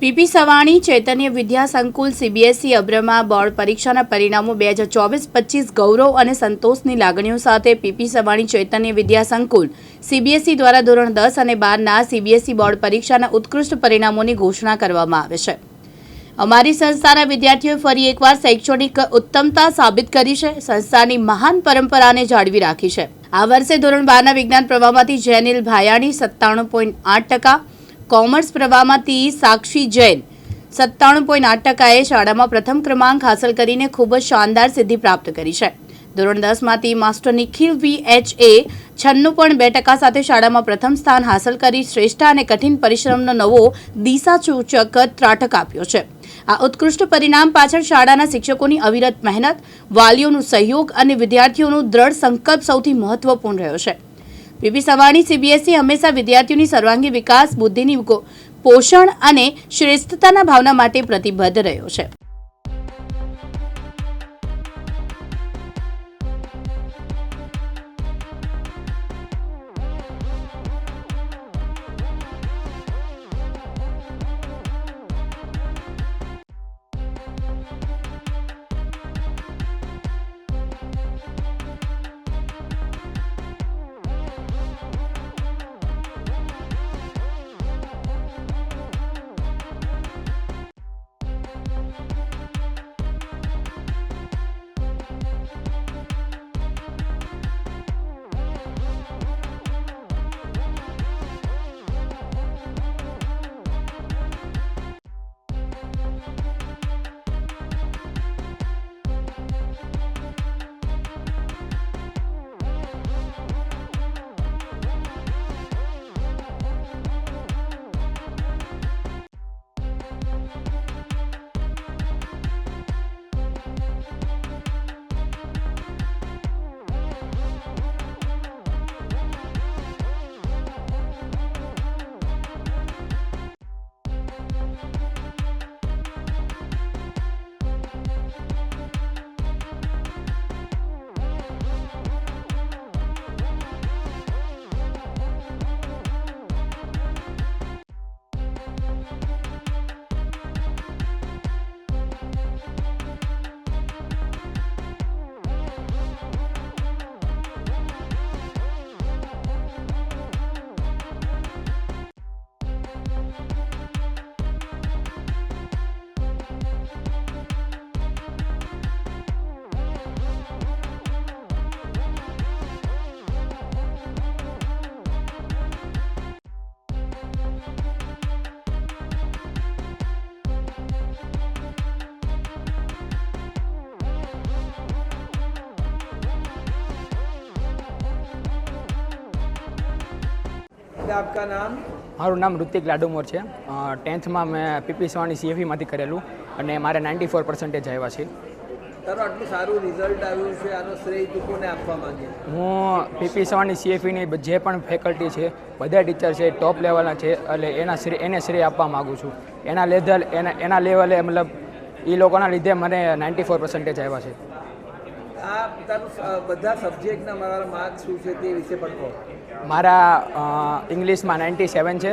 PP Savani, ચૈતન્ય વિદ્યા સંકુલ, CBSE અબ્રમા board પરીક્ષાના પરિણામો બે હજાર ચોવીસ, પચીસ ગૌરવ અને સંતોષની લાગણીઓ સાથે પીપી સવાણી, ચૈતન્ય વિદ્યા સંકુલ, સીબીએસઈ દ્વારા ધોરણ દસ અને બારના સીબીએસઈ બોર્ડ પરીક્ષાના ઉત્કૃષ્ટ પરિણામોની ઘોષણા કરવામાં આવે છે. અમારી સંસ્થાના વિદ્યાર્થીઓએ ફરી એકવાર શૈક્ષણિક ઉત્તમતા સાબિત કરી છે, સંસ્થાની મહાન પરંપરાને જાળવી રાખી છે. આ વર્ષે ધોરણ બારના વિજ્ઞાન પ્રવાહમાંથી જેનિલ ભાયાણી સત્તાણું પોઈન્ટ આઠ ટકા કોમર્સ પ્રવાહમાંથી સાક્ષી જૈન. સત્તાણું પોઈન્ટ આઠ ટકાએ શાળામાં પ્રથમ ક્રમાંક હાંસલ કરીને ખૂબ જ શાનદાર સિદ્ધિ પ્રાપ્ત કરી છે. ધોરણ દસમાંથી માસ્ટર નિખિલ વી એચ એ છન્નું પોઈન્ટ બે ટકા સાથે શાળામાં પ્રથમ સ્થાન હાંસલ કરી શ્રેષ્ઠ અને કઠિન પરિશ્રમનો નવો દિશાસૂચક ત્રાટક આપ્યો છે. આ ઉત્કૃષ્ટ પરિણામ પાછળ શાળાના શિક્ષકોની અવિરત મહેનત, વાલીઓનું સહયોગ અને વિદ્યાર્થીઓનો દ્રઢ સંકલ્પ સૌથી મહત્વપૂર્ણ રહ્યો છે. પીપી સવાણી સીબીએસઈ હંમેશા વિદ્યાર્થીઓની સર્વાંગી વિકાસ, બુદ્ધિની પોષણ અને શ્રેષ્ઠતાના ભાવના માટે પ્રતિબદ્ધ રહ્યો છે. આપકા નામ? મારું નામ ઋતિક લાડુમોર છે. ટેન્થમાં મેં પીપી સવાણી સીએફઈમાંથી કરેલું અને મારે નાઇન્ટી ફોર પર્સન્ટેજ આવ્યા છે. તારું આટલું સારું રિઝલ્ટ આવ્યું છે આનો શ્રેય તું કોને આપવા માંગે? હું પીપી સવાણી સીએફઈની જે પણ ફેકલ્ટી છે બધા ટીચર છે ટોપ લેવલના છે એટલે એના શ્રેય એને શ્રેય આપવા માગું છું. એના લીધે એના એના લેવલે મતલબ એ લોકોના લીધે મને નાઇન્ટી ફોર પર્સન્ટેજ આવ્યા છે. આ પોતાનું બધા સબ્જેક્ટના મારા માર્ક્સ શું છે તે વિશે પણ કહો. મારા ઇંગ્લિશમાં નાઇન્ટી સેવન છે,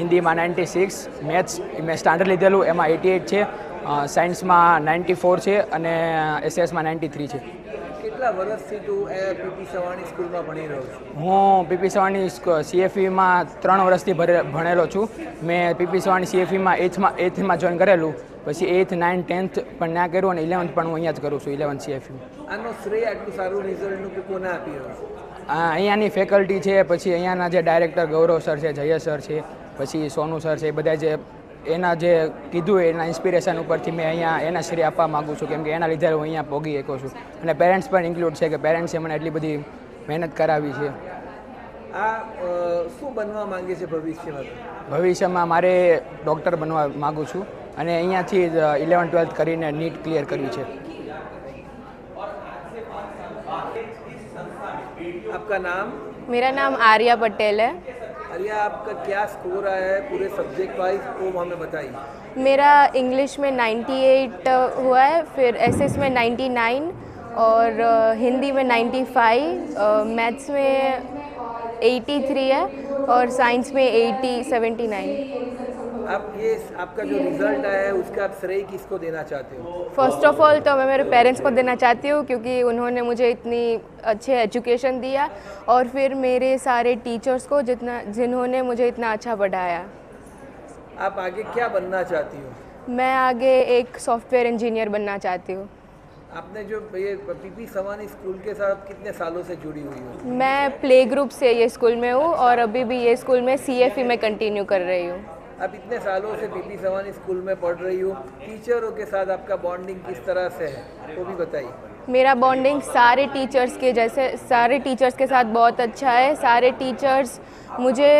હિન્દીમાં નાઇન્ટી સિક્સ મેથ્સ મેં સ્ટાન્ડર્ડ લીધેલું, એમાં એટી એટ છે સાયન્સમાં નાઇન્ટી ફોર છે અને એસએસમાં નાઇન્ટી થ્રી છે. કેટલા વર્ષથી તું એ પીપી સવાણી સ્કૂલમાં ભણી રહ્યો છું? હું પીપી સવાણી સીએફઈમાં ત્રણ વર્ષથી ભણેલો છું. મેં પીપી સવાણી સીએફઈમાં એથમાં એથમાં જોઈન કરેલું. પછી એથ નાઇન ટેન્થ પણ ના કર્યું અને ઇલેવન્થ પણ હું અહીંયા જ કરું છું ઇલેવન્થ સીએફઈ આનો શ્રેય આટલું સારું રિઝલ્ટનું તું કોને આપી રહ્યો અહીંયાની ફેકલ્ટી છે પછી અહીંયાના જે ડાયરેક્ટર ગૌરવ સર છે જય સર છે પછી સોનુ સર છે એ બધા જે એના જે કીધું એના ઇન્સ્પિરેશન ઉપરથી મેં અહીંયા એના શ્રેય આપવા માગું છું. કેમ કે એના લીધે હું અહીંયા પોગી શકું છું. અને પેરેન્ટ્સ પણ ઇન્ક્લુડ છે કે પેરેન્ટ્સે મને એટલી બધી મહેનત કરાવી છે. આ શું બનવા માંગે છે ભવિષ્યમાં? ભવિષ્યમાં મારે ડૉક્ટર બનવા માગું છું. અને અહીંયાથી જ ઇલેવન ટ્વેલ્થ કરીને નીટ ક્લિયર કરવી છે. આપકા નામ? મેરા નામ આર્યા પટેલ હૈ अरिया आपका क्या स्कोर आया है पूरे सब्जेक्ट वाइज वो हमें बताइए। मेरा इंग्लिश में 98 हुआ है, फिर एसएस में 99 और हिंदी में 95 मैथ्स में 83 है और साइंस में 80 79 आप ये आपका जो रिज़ल्ट आया है उसका आप श्रेय किसको देना चाहते हो? फ़र्स्ट ऑफ़ ऑल तो मैं मेरे पेरेंट्स को देना चाहती हूँ क्योंकि उन्होंने मुझे इतनी अच्छे एजुकेशन दिया और फिर मेरे सारे टीचर्स को जितना जिन्होंने मुझे इतना अच्छा पढ़ाया। आप आगे क्या बनना चाहती हो? मैं आगे एक सॉफ्टवेयर इंजीनियर बनना चाहती हूँ। आपने जो ये पीपी सवानी स्कूल के साथ कितने सालों से जुड़ी हुई हो? मैं प्ले ग्रुप से ये स्कूल में हूँ और अभी भी ये स्कूल में सी में कंटिन्यू कर रही हूँ। आप इतने सालों से पीपी सवानी स्कूल में पढ़ रही हो। टीचरों के साथ आपका बॉन्डिंग किस तरह से है? वो भी बताइए। मेरा बॉन्डिंग सारे टीचर्स के जैसे सारे टीचर्स के साथ बहुत अच्छा है। सारे टीचर्स मुझे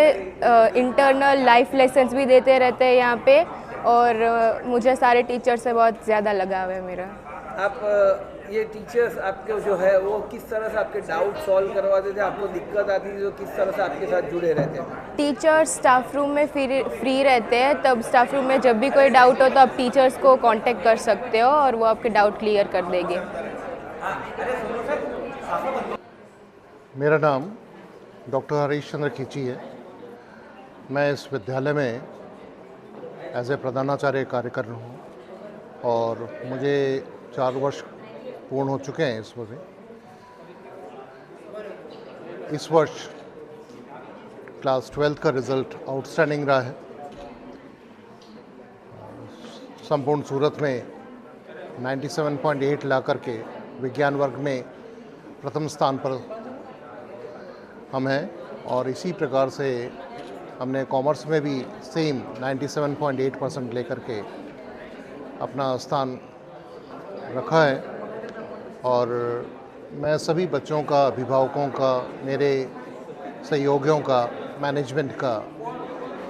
इंटरनल लाइफ लेसन्स भी देते रहते हैं यहाँ पे और मुझे सारे टीचर्स से बहुत ज़्यादा लगाव है मेरा। आप ये टीचर्स आपके जो है वो किस तरह से आपके डाउट सॉल्व करवाते थे? आपको दिक्कत आती थी तो किस तरह से आपके साथ जुड़े रहते थे टीचर्स स्टाफ रूम में फ्री फ्री रहते हैं तब स्टाफ रूम में जब भी कोई डाउट हो तो आप टीचर्स को कांटेक्ट कर सकते हो और वो आपके डाउट क्लियर कर देंगे। मेरा नाम डॉक्टर हरीश चंद्र खींची है। मैं इस विद्यालय में एज ए प्रधानाचार्य कार्य कर रहा हूँ और मुझे चार वर्ष पूर्ण हो चुके हैं इस वर्ष इस वर्ष क्लास ट्वेल्थ का रिज़ल्ट आउटस्टैंडिंग रहा है। संपूर्ण सूरत में 97.8 ला करके विज्ञान वर्ग में प्रथम स्थान पर हम हैं और इसी प्रकार से हमने कॉमर्स में भी सेम 97.8 परसेंट लेकर के अपना स्थान रखा है। और मैं सभी बच्चों का, अभिभावकों का, मेरे सहयोगियों का मैनेजमेंट का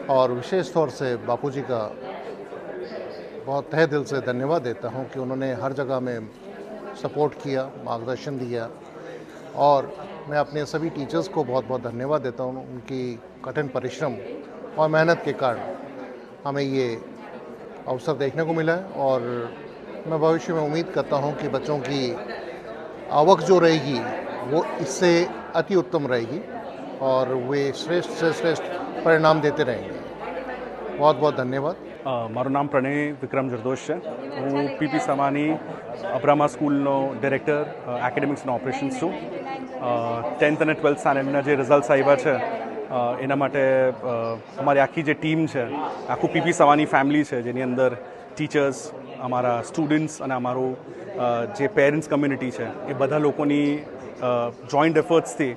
और विशेष तौर से बापूजी का बहुत तह दिल से धन्यवाद देता हूँ कि उन्होंने हर जगह में सपोर्ट किया, मार्गदर्शन दिया। और मैं अपने सभी टीचर्स को बहुत बहुत धन्यवाद देता हूँ उनकी कठिन परिश्रम और मेहनत के कारण हमें ये अवसर देखने को मिला है। और मैं भविष्य में उम्मीद करता हूँ कि बच्चों की आवक जो रहेगी वो इससे अति उत्तम रहेगी और वे श्रेष्ठ से श्रेष्ठ परिणाम देते रहेंगे बहुत बहुत धन्यवाद અ, મારું નામ પ્રણય વિક્રમ જરદોશ છે હું પીપી સમાની અબ્રામા સ્કૂલનો ડિરેક્ટર એકેડેમિક્સ અને ઓપરેશન્સ છું ટેન્થ અને ટ્વેલ્થ સ્ટાન્ડર્ડના જે રિઝલ્ટ્સ આવ્યા છે અ, એના માટે અ, અમારી આખી જે ટીમ છે આખું પીપી સવાની ફેમિલી છે જેની અંદર ટીચર્સ અમારા સ્ટુડન્ટ્સ અને અમારું જે પેરેન્ટ્સ કમ્યુનિટી છે એ બધા લોકોની જોઈન્ટ એફર્ટ્સથી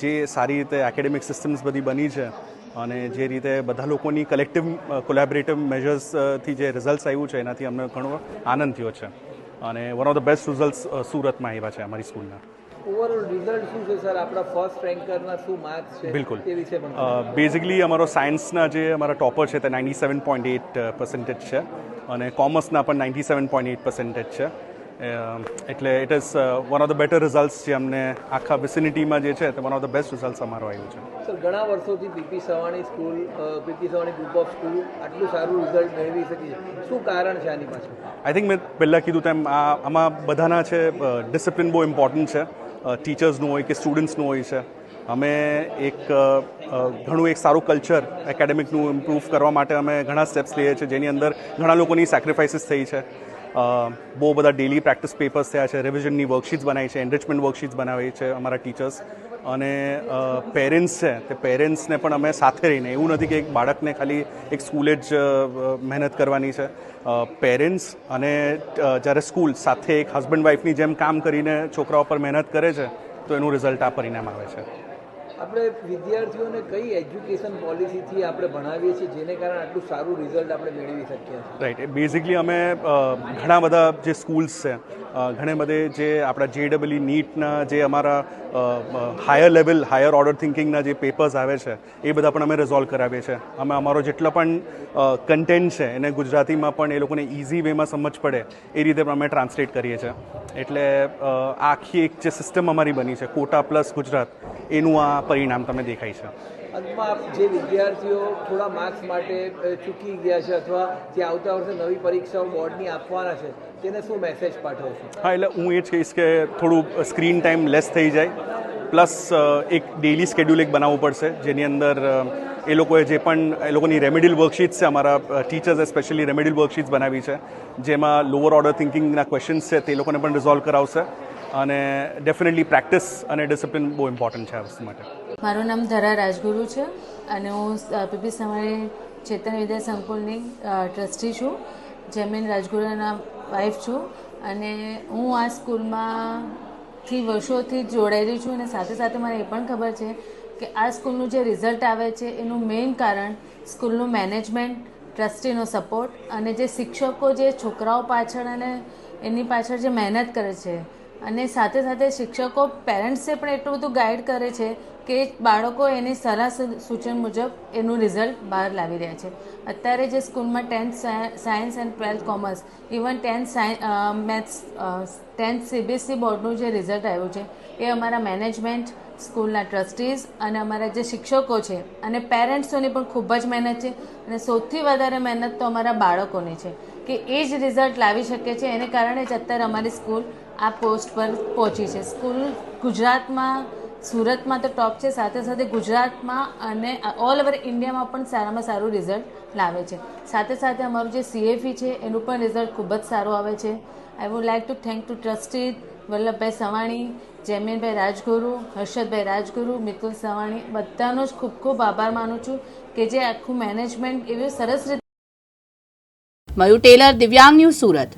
જે સારી રીતે એકેડેમિક સિસ્ટમ્સ બધી બની છે અને જે રીતે બધા લોકોની કલેક્ટિવ કોલેબરેટિવ મેજર્સથી જે રિઝલ્ટ્સ આવ્યું છે એનાથી અમને ઘણો આનંદ થયો છે. અને one of the best results સુરતમાં આવ્યા છે અમારી સ્કૂલના ઓવરઓલ રિઝલ્ટ શું છે સર આપણા ફર્સ્ટ રેન્કરના શું માર્ક્સ છે? બિલકુલ. તે વિશે પણ બેઝિકલી અમારો સાયન્સના જે અમારા ટોપર છે તે ninety seven point eight percentage છે. અને કોમર્સના પણ ninety seven point eight percentage છે. એટલે it is one of the better results જે અમને આખા વિસિનિટીમાં જે છે તે one of the best result અમારો આવ્યું છે. સર ઘણા વર્ષોથી PP Savani school PP Savani group of school આટલું સારું રિઝલ્ટ મેળવી શકી છે. શું કારણ છે આની પાછળ? આઈ થિંક મેં પહેલાં કીધું તેમ આ આમાં બધાના છે ડિસિપ્લિન બહુ ઇમ્પોર્ટન્ટ છે. ટીચર્સનું હોય કે સ્ટુડન્ટ્સનું હોય છે. અમે એક ઘણું એક સારું કલ્ચર એકેડેમિકનું ઇમ્પ્રૂવ કરવા માટે અમે ઘણા સ્ટેપ્સ લઈએ છીએ, જેની અંદર ઘણા લોકોની સેક્રિફાઇસીસ થઈ છે. બહુ બધા ડેલી પ્રેક્ટિસ પેપર્સ થયા છે રિવિઝનની વર્કશીટ્સ બનાવી છે એન્રિચમેન્ટ વર્કશીટ્સ બનાવી છે અમારા ટીચર્સ અને પેરેન્ટ્સ છે, તે પેરેન્ટ્સને પણ અમે સાથે રહીને, એવું નથી કે એક બાળકને ખાલી એક સ્કૂલે જ મહેનત કરવાની છે. પેરેન્ટ્સ અને જ્યારે સ્કૂલ સાથે એક હસબન્ડ વાઈફની જેમ કામ કરીને છોકરાઓ પર મહેનત કરે છે, તો એનું રિઝલ્ટ આ પરિણામ આવે છે. આપણે વિદ્યાર્થીઓને કઈ એજ્યુકેશન પોલિસીથી આપણે ભણાવીએ છીએ જેને કારણે આટલું સારું રિઝલ્ટ આપણે મેળવી શકીએ રાઈટ બેઝિકલી અમે ઘણા બધા જે સ્કૂલ્સ છે ઘણે બધે જે આપણા જે ડબલઈ નીટના જે અમારા હાયર લેવલ હાયર ઓર્ડર થિંકિંગના જે પેપર્સ આવે છે, એ બધા પણ અમે રિઝોલ્વ કરાવીએ છીએ. અમે અમારો જેટલો પણ કન્ટેન્ટ છે, એને ગુજરાતીમાં પણ એ લોકોને ઇઝી વેમાં સમજ પડે, એ રીતે પણ અમે ટ્રાન્સલેટ કરીએ છીએ. એટલે આખી એક જે સિસ્ટમ અમારી બની છે, કોટા પ્લસ ગુજરાત, એનું આ પરિણામ તમે દેખાય છે. અંતમાં જે વિદ્યાર્થીઓ થોડા માર્ક્સ માટે ચૂકી ગયા છે અથવા જે આવતા વર્ષે નવી પરીક્ષાઓ બોર્ડની આપવાના છે, તેને શું મેસેજ પાઠવશો? હા, એટલે હું એ જ કહીશ કે થોડું સ્ક્રીન ટાઈમ લેસ થઈ જાય. પ્લસ એક ડેઇલી સ્કેડ્યુલ એક બનાવવું પડશે, જેની અંદર એ લોકોએ જે પણ, એ લોકોની રેમેડિયલ વર્કશીટ્સ છે, અમારા ટીચર્સે સ્પેશિયલી રેમેડિયલ વર્કશીટ્સ બનાવી છે, જેમાં લોઅર ઓર્ડર થિંકિંગના ક્વેશ્ચન્સ છે, તે લોકોને પણ રિઝોલ્વ કરાવશે. અને ડેફિનેટલી પ્રેક્ટિસ અને ડિસિપ્લિન બહુ ઇમ્પોર્ટન્ટ છે આ વસ્તુ માટે. મારું નામ ધરા રાજગુરુ છે અને હું પીપી સમારી ચેતન વિદ્યા સંકુલની ટ્રસ્ટી છું, જમીન રાજગુરુના વાઇફ છું અને હું આ સ્કૂલમાં થી વર્ષોથી જોડાયેલી છું અને સાથે સાથે મને એ પણ ખબર છે કે આ સ્કૂલનું જે રિઝલ્ટ આવે છે એનું મેઇન કારણ સ્કૂલનું મેનેજમેન્ટ, ટ્રસ્ટીનો સપોર્ટ અને જે શિક્ષકો, જે છોકરાઓ પાછળ અને એની પાછળ જે મહેનત કરે છે અને સાથે સાથે શિક્ષકો પેરેન્ટ્સે પણ એટલું બધું ગાઈડ કરે છે કે બાળકો એની સરાસ સૂચન મુજબ એનું રિઝલ્ટ બહાર લાવી રહ્યા છે. અત્યારે જે સ્કૂલમાં tenth science and twelfth commerce even tenth science maths tenth CBSE બોર્ડનું જે રિઝલ્ટ આવ્યું છે, એ અમારા મેનેજમેન્ટ સ્કૂલના ટ્રસ્ટીઝ અને અમારા જે શિક્ષકો છે અને પેરેન્ટ્સોની પણ ખૂબ જ મહેનત છે અને સૌથી વધારે મહેનત તો અમારા બાળકોની છે કે એ જ રિઝલ્ટ લાવી શકે છે, એને કારણે જ અત્યારે અમારી સ્કૂલ આ પોસ્ટ પર પહોંચી છે. સ્કૂલ ગુજરાતમાં સુરતમાં તો ટોપ છે. સાથે સાથે ગુજરાતમાં અને ઓલ ઓવર ઇન્ડિયામાં પણ સારામાં સારું રિઝલ્ટ લાવે છે. સાથે સાથે અમારું જે સીએફઈ છે, એનું પણ રિઝલ્ટ ખૂબ જ સારું આવે છે. I would like to thank to trustee Vallabhbhai Savani, Jaiminbhai Rajguru, Harshadbhai Rajguru, Mitul Savani. બધાનો જ ખૂબ ખૂબ આભાર માનું છું કે જે આખું મેનેજમેન્ટ એવી સરસ રીતે મયુ ટેલર, દિવ્યાંગ ન્યૂઝ સુરત.